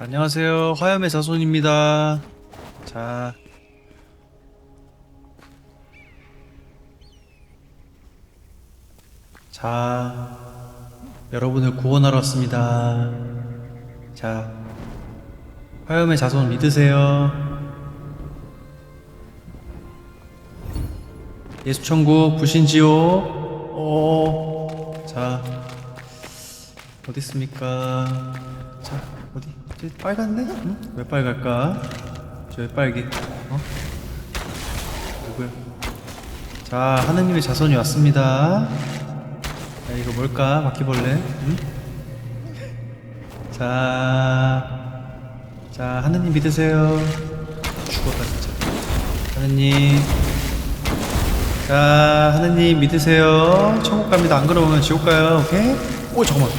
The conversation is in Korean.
자, 안녕하세요. 화염의 자손입니다. 자. 자. 여러분을 구원하러 왔습니다. 자. 화염의 자손 믿으세요. 예수천국 부신지요. 어. 자. 어디 있습니까? 저 빨간데? 응? 왜 빨갈까? 저 왜 빨개? 어? 누구야? 자, 하느님의 자손이 왔습니다. 자, 이거 뭘까? 바퀴벌레? 응? 자, 자, 하느님 믿으세요. 죽었다, 진짜. 하느님. 자, 하느님 믿으세요. 천국 갑니다. 안 그러면 지옥 가요. 오케이? 오, 잠깐만.